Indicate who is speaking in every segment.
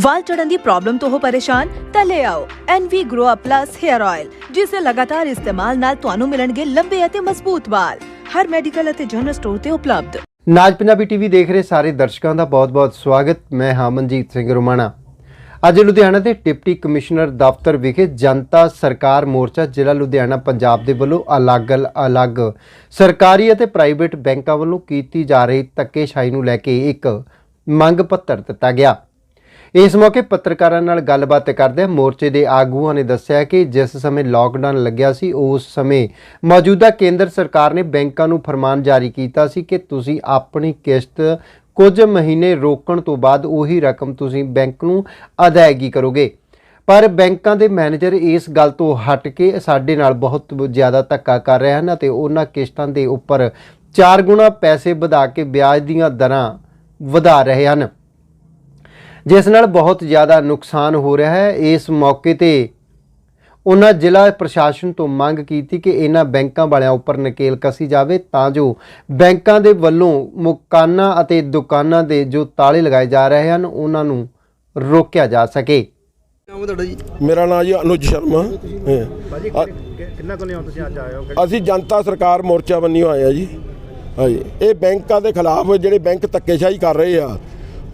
Speaker 1: ਵਾਲ ਝੜਨ ਦੀ problem ਤੋਂ ਹੋ ਪਰੇਸ਼ਾਨ, ਤਾਂ ਲੈ ਆਓ NV Grow Up Plus Hair Oil ਜਿਸ ਦੇ ਲਗਾਤਾਰ ਇਸਤੇਮਾਲ ਨਾਲ ਤੁਹਾਨੂੰ ਮਿਲਣਗੇ ਲੰਬੇ ਅਤੇ ਮਜ਼ਬੂਤ ਵਾਲ। ਹਰ ਮੈਡੀਕਲ ਅਤੇ ਜਨਰਲ ਸਟੋਰ ਤੇ ਉਪਲਬਧ।
Speaker 2: ਨਾਜ ਪੰਜਾਬੀ ਟੀਵੀ ਦੇਖ ਰਹੇ ਸਾਰੇ ਦਰਸ਼ਕਾਂ ਦਾ ਬਹੁਤ-ਬਹੁਤ ਸਵਾਗਤ। ਮੈਂ ਹਾਂ ਸਿੰਘ ਰੋਮਾਣਾ। ਅੱਜ ਲੁਧਿਆਣਾ ਦੇ ਡਿਪਟੀ ਕਮਿਸ਼ਨਰ ਦਫ਼ਤਰ ਵਿਖੇ ਜਨਤਾ ਸਰਕਾਰ ਮੋਰਚਾ, ਜ਼ਿਲ੍ਹਾ ਲੁਧਿਆਣਾ, ਪੰਜਾਬ ਦੇ ਵੱਲੋਂ ਅਲੱਗ-ਅਲੱਗ ਸਰਕਾਰੀ ਅਤੇ ਪ੍ਰਾਈਵੇਟ ਬੈਂਕਾਂ ਵੱਲੋਂ ਕੀਤੀ ਜਾ ਰਹੀ ਧੱਕੇਸ਼ਾਹੀ ਨੂੰ ਲੈ ਕੇ ਇੱਕ ਮੰਗ ਪੱਤਰ ਦਿੱਤਾ ਗਿਆ। ਇਸ ਮੌਕੇ ਪੱਤਰਕਾਰਾਂ ਨਾਲ ਗੱਲਬਾਤ ਕਰਦਿਆਂ ਮੋਰਚੇ ਦੇ ਆਗੂਆਂ ਨੇ ਦੱਸਿਆ ਕਿ ਜਿਸ ਸਮੇਂ ਲਾਕਡਾਊਨ ਲੱਗਿਆ ਸੀ, ਉਸ ਸਮੇਂ ਮੌਜੂਦਾ ਕੇਂਦਰ ਸਰਕਾਰ ਨੇ ਬੈਂਕਾਂ ਨੂੰ ਫਰਮਾਨ ਜਾਰੀ ਕੀਤਾ ਸੀ ਕਿ ਤੁਸੀਂ ਆਪਣੀ ਕਿਸ਼ਤ ਕੁਝ ਮਹੀਨੇ ਰੋਕਣ ਤੋਂ ਬਾਅਦ ਉਹੀ ਰਕਮ ਤੁਸੀਂ ਬੈਂਕ ਨੂੰ ਅਦਾਇਗੀ ਕਰੋਗੇ। ਪਰ ਬੈਂਕਾਂ ਦੇ ਮੈਨੇਜਰ ਇਸ ਗੱਲ ਤੋਂ ਹਟ ਕੇ ਸਾਡੇ ਨਾਲ ਬਹੁਤ ਜ਼ਿਆਦਾ ਧੱਕਾ ਕਰ ਰਹੇ ਹਨ ਅਤੇ ਉਹਨਾਂ ਕਿਸ਼ਤਾਂ ਦੇ ਉੱਪਰ 4 ਗੁਣਾ ਪੈਸੇ ਵਧਾ ਕੇ ਵਿਆਜ ਦੀਆਂ ਦਰਾਂ ਵਧਾ ਰਹੇ ਹਨ। ਜਿਸ ਨਾਲ ਬਹੁਤ ਜ਼ਿਆਦਾ ਨੁਕਸਾਨ ਹੋ ਰਿਹਾ ਹੈ। ਇਸ ਮੌਕੇ ਤੇ ਉਹਨਾਂ ਜ਼ਿਲ੍ਹਾ ਪ੍ਰਸ਼ਾਸਨ ਤੋਂ ਮੰਗ ਕੀਤੀ ਕਿ ਇਹਨਾਂ ਬੈਂਕਾਂ ਵਾਲਿਆਂ ਉੱਪਰ ਨਕੇਲ ਕਸੀ ਜਾਵੇ ਤਾਂ ਜੋ ਬੈਂਕਾਂ ਦੇ ਵੱਲੋਂ ਮਕਾਨਾਂ ਅਤੇ ਦੁਕਾਨਾਂ ਦੇ ਜੋ ਤਾਲੇ ਲਗਾਏ ਜਾ ਰਹੇ ਹਨ ਉਹਨਾਂ ਨੂੰ ਰੋਕਿਆ ਜਾ ਸਕੇ।
Speaker 3: ਨਾਮ ਤੁਹਾਡਾ ਜੀ?
Speaker 4: ਮੇਰਾ ਨਾਮ ਜੀ ਅਨੁਜ ਸ਼ਰਮਾ। ਹਾਂ।
Speaker 3: ਕਿੰਨਾ ਕੁ ਲਿਆਓ ਤੁਸੀਂ ਅੱਜ ਆਏ ਹੋ?
Speaker 4: ਅਸੀਂ ਜਨਤਾ ਸਰਕਾਰ ਮੋਰਚਾ ਬੰਨੀ ਹੋਏ ਆ ਜੀ। ਹਾਂਜੀ। ਇਹ ਬੈਂਕਾਂ ਦੇ ਖਿਲਾਫ ਜਿਹੜੇ ਬੈਂਕ ਧੱਕੇਸ਼ਾਹੀ ਕਰ ਰਹੇ ਆ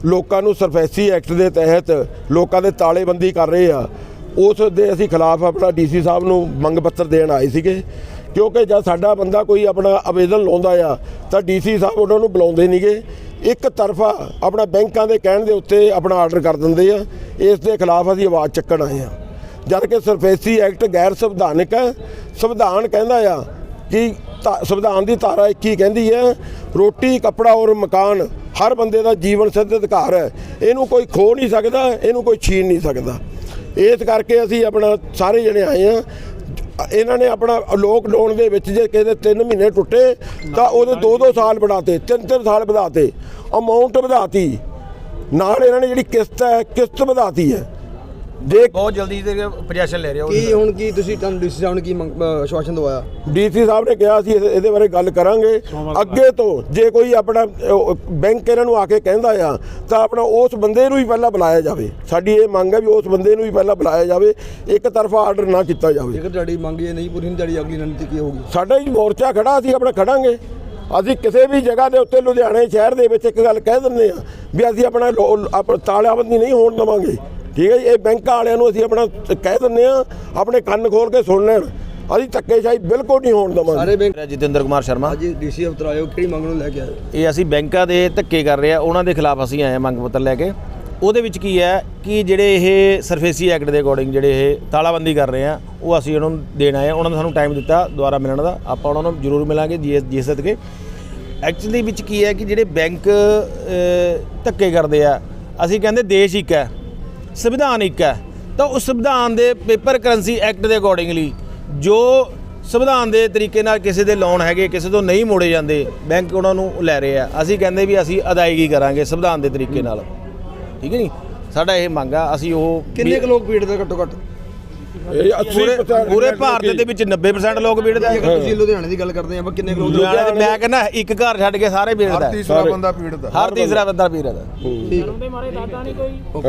Speaker 4: ਲੋਕਾਂ ਨੂੰ ਸਰਫੈਸੀ ਐਕਟ ਦੇ ਤਹਿਤ ਲੋਕਾਂ ਦੇ ਤਾਲੇਬੰਦੀ ਕਰ ਰਹੇ ਆ। ਉਸ ਦੇ ਅਸੀਂ ਖਿਲਾਫ ਆਪਣਾ ਡੀਸੀ ਸਾਹਿਬ ਨੂੰ ਮੰਗ ਪੱਤਰ ਦੇਣ ਆਏ ਸੀਗੇ। ਕਿਉਂਕਿ ਜਦ ਸਾਡਾ ਬੰਦਾ ਕੋਈ ਆਪਣਾ ਆਵੇਦਨ ਲਾਉਂਦਾ ਆ, ਤਾਂ ਡੀਸੀ ਸਾਹਿਬ ਉਹਨਾਂ ਨੂੰ ਬੁਲਾਉਂਦੇ ਨਹੀਂਗੇ ਇੱਕ ਤਰਫਾ ਆਪਣਾ ਬੈਂਕਾਂ ਦੇ ਕਹਿਣ ਦੇ ਉੱਤੇ ਆਪਣਾ ਆਰਡਰ ਕਰ ਦਿੰਦੇ ਆ। ਇਸ ਦੇ ਖਿਲਾਫ ਅਸੀਂ ਆਵਾਜ਼ ਚੱਕਣ ਆਏ ਆ। ਜਦ ਕਿ ਸਰਫੇਸੀ ਐਕਟ ਗੈਰ ਸੰਵਿਧਾਨਕ ਹੈ ਸੰਵਿਧਾਨ ਕਹਿੰਦਾ ਆ ਕਿ ਧਾ- ਸੰਵਿਧਾਨ ਦੀ ਧਾਰਾ 21 ਕਹਿੰਦੀ ਹੈ ਰੋਟੀ, ਕੱਪੜਾ ਔਰ ਮਕਾਨ ਹਰ ਬੰਦੇ ਦਾ ਜੀਵਨ ਸਿੱਧ ਅਧਿਕਾਰ ਹੈ। ਇਹਨੂੰ ਕੋਈ ਖੋ ਨਹੀਂ ਸਕਦਾ, ਇਹਨੂੰ ਕੋਈ ਛੀਨ ਨਹੀਂ ਸਕਦਾ। ਇਸ ਕਰਕੇ ਅਸੀਂ ਆਪਣਾ ਸਾਰੇ ਜਣੇ ਆਏ ਆ ਇਹਨਾਂ ਨੇ ਆਪਣਾ ਲੋਕਡਾਊਨ ਦੇ ਵਿੱਚ ਜੇ ਕਿਸੇ ਦੇ 3 ਮਹੀਨੇ ਟੁੱਟੇ, ਤਾਂ ਉਹਦੇ 2-2 ਸਾਲ ਵਧਾਤੇ 3-3 ਸਾਲ ਵਧਾਤੇ। ਅਮਾਉਂਟ ਵਧਾਤੀ। ਨਾਲ ਇਹਨਾਂ ਨੇ ਜਿਹੜੀ ਕਿਸ਼ਤ ਹੈ, ਕਿਸ਼ਤ ਵਧਾਤੀ ਹੈ। ਜੇ
Speaker 5: ਬਹੁਤ ਜਲਦੀ ਤੇ ਪ੍ਰੋਜੈਕਸ਼ਨ ਲੈ ਰਹੇ ਹੋ
Speaker 3: ਕੀ ਹੁਣ ਕੀ ਤੁਸੀਂ ਤੁਹਾਨੂੰ ਡੀਸੀ ਸਾਹਿਬ ਨੇ ਕੀ ਆਸ਼ਵਾਸਨ ਦਵਾਇਆ?
Speaker 4: ਡੀਸੀ ਸਾਹਿਬ ਨੇ ਕਿਹਾ ਸੀ ਇਹਦੇ ਬਾਰੇ ਗੱਲ ਕਰਾਂਗੇ। ਅੱਗੇ ਤੋਂ ਜੇ ਕੋਈ ਆਪਣਾ ਬੈਂਕ ਇਹਨਾਂ ਨੂੰ ਆ ਕੇ ਕਹਿੰਦਾ ਆ ਤਾਂ ਆਪਣਾ ਉਸ ਬੰਦੇ ਨੂੰ ਹੀ ਪਹਿਲਾਂ ਬੁਲਾਇਆ ਜਾਵੇ। ਸਾਡੀ ਇਹ ਮੰਗ ਹੈ ਵੀ ਉਸ ਬੰਦੇ ਨੂੰ ਹੀ ਪਹਿਲਾਂ ਬੁਲਾਇਆ ਜਾਵੇ ਇੱਕ ਤਰਫਾ ਆਰਡਰ ਨਾ ਕੀਤਾ ਜਾਵੇ।
Speaker 3: ਜੇਕਰ ਤੁਹਾਡੀ ਮੰਗ ਇਹ ਨਹੀਂ ਪੂਰੀ ਹੁੰਦੀ ਤੁਹਾਡੀ ਅਗਲੀ ਰਣਨੀਤੀ ਕੀ ਹੋਊਗੀ?
Speaker 4: ਸਾਡਾ ਹੀ ਮੋਰਚਾ ਖੜਾ ਅਸੀਂ ਆਪਣਾ ਖੜਾਂਗੇ। ਅਸੀਂ ਕਿਸੇ ਵੀ ਜਗ੍ਹਾ ਦੇ ਉੱਤੇ ਲੁਧਿਆਣੇ ਸ਼ਹਿਰ ਦੇ ਵਿੱਚ ਇੱਕ ਗੱਲ ਕਹਿ ਦਿੰਦੇ ਆ ਵੀ ਅਸੀਂ ਆਪਣਾ ਤਾਲਾਬੰਦੀ ਨਹੀਂ ਹੋਣ ਦੇਵਾਂਗੇ। ਠੀਕ ਹੈ ਜੀ ਇਹ ਬੈਂਕਾਂ ਵਾਲਿਆਂ ਨੂੰ ਅਸੀਂ ਆਪਣਾ ਕਹਿ ਦਿੰਦੇ ਆ ਆਪਣੇ ਕੰਨ ਖੋਲ ਕੇ ਸੁਣ ਲੈਣ। ਅਸੀਂ ਧੱਕੇਸ਼ਾਹੀ ਬਿਲਕੁਲ ਨਹੀਂ ਹੋਣ ਦੇਵਾਂਗੇ।
Speaker 3: ਸਾਰੇ ਬੈਂਕ
Speaker 5: ਜਤਿੰਦਰ ਕੁਮਾਰ ਸ਼ਰਮਾ।
Speaker 3: ਅੱਜ ਡੀਸੀ ਅਫਤਰ ਹੋ ਕਿਹੜੀ ਮੰਗ ਨੂੰ ਲੈ ਕੇ ਆਏ? ਹੋ?
Speaker 5: ਇਹ ਅਸੀਂ ਬੈਂਕਾਂ ਦੇ ਧੱਕੇ ਕਰ ਰਹੇ ਆ ਉਹਨਾਂ ਦੇ ਖਿਲਾਫ ਅਸੀਂ ਆਏ ਆ ਮੰਗ ਪੱਤਰ ਲੈ ਕੇ। ਉਹਦੇ ਵਿੱਚ ਕੀ ਹੈ ਕਿ ਜਿਹੜੇ ਇਹ ਸਰਫੇਸੀ ਐਕਟ ਦੇ ਅਕੋਰਡਿੰਗ ਜਿਹੜੇ ਇਹ ਤਾਲਾਬੰਦੀ ਕਰ ਰਹੇ ਆ ਉਹ ਅਸੀਂ ਉਹਨਾਂ ਨੂੰ ਦੇਣ ਆਏ ਆ। ਉਹਨਾਂ ਨੇ ਸਾਨੂੰ ਟਾਈਮ ਦਿੱਤਾ ਦੁਬਾਰਾ ਮਿਲਣ ਦਾ। ਆਪਾਂ ਉਹਨਾਂ ਨੂੰ ਜ਼ਰੂਰ ਮਿਲਾਂਗੇ ਜੀ ਜੀ ਸਦਕੇ ਐਕਚੁਅਲੀ ਵਿੱਚ ਕੀ ਹੈ ਕਿ ਜਿਹੜੇ ਬੈਂਕ ਧੱਕੇ ਕਰਦੇ ਆ ਅਸੀਂ ਕਹਿੰਦੇ ਦੇਸ਼ ਇੱਕ ਹੈ। ਸੰਵਿਧਾਨ ਇੱਕ ਹੈ। ਤਾਂ ਉਸ ਸੰਵਿਧਾਨ ਦੇ ਪੇਪਰ ਕਰੰਸੀ ਐਕਟ ਦੇ ਅਕੋਰਡਿੰਗਲੀ ਜੋ ਸੰਵਿਧਾਨ ਦੇ ਤਰੀਕੇ ਨਾਲ ਕਿਸੇ ਦੇ ਲੋਨ ਹੈਗੇ ਕਿਸੇ ਤੋਂ ਨਹੀਂ ਮੋੜੇ ਜਾਂਦੇ ਬੈਂਕ ਉਹਨਾਂ ਨੂੰ ਲੈ ਰਹੇ ਆ। ਅਸੀਂ ਕਹਿੰਦੇ ਵੀ ਅਸੀਂ ਅਦਾਇਗੀ ਕਰਾਂਗੇ ਸੰਵਿਧਾਨ ਦੇ ਤਰੀਕੇ ਨਾਲ। ਠੀਕ ਹੈ ਨਹੀਂ ਸਾਡਾ ਇਹ ਮੰਗ ਆ ਅਸੀਂ ਉਹ
Speaker 3: ਕਿੰਨੇ ਕੁ ਲੋਕ ਪੀੜ ਦੇ ਘੱਟੋ ਘੱਟ?
Speaker 4: ਇਹ 80%
Speaker 5: ਪੂਰੇ ਪੂਰੇ ਭਾਰਤ ਦੇ ਵਿੱਚ 90% ਲੋਕ ਵੀੜਦੇ ਆ।
Speaker 3: ਤੁਸੀਂ ਲੁਧਿਆਣੇ ਦੀ ਗੱਲ ਕਰਦੇ ਆ ਆਪਾਂ ਕਿੰਨੇ ਕੁ ਲੋਕ
Speaker 5: ਲੁਧਿਆਣੇ ਦੇ ਮੈਂ ਕਹਿੰਦਾ ਇੱਕ ਘਰ ਛੱਡ ਕੇ ਸਾਰੇ ਵੀੜਦਾ
Speaker 4: ਤੀਸਰਾ ਬੰਦਾ ਪੀੜਤ
Speaker 5: ਹਰ ਤੀਸਰਾ ਬੰਦਾ ਪੀੜਦਾ
Speaker 3: ਠੀਕ।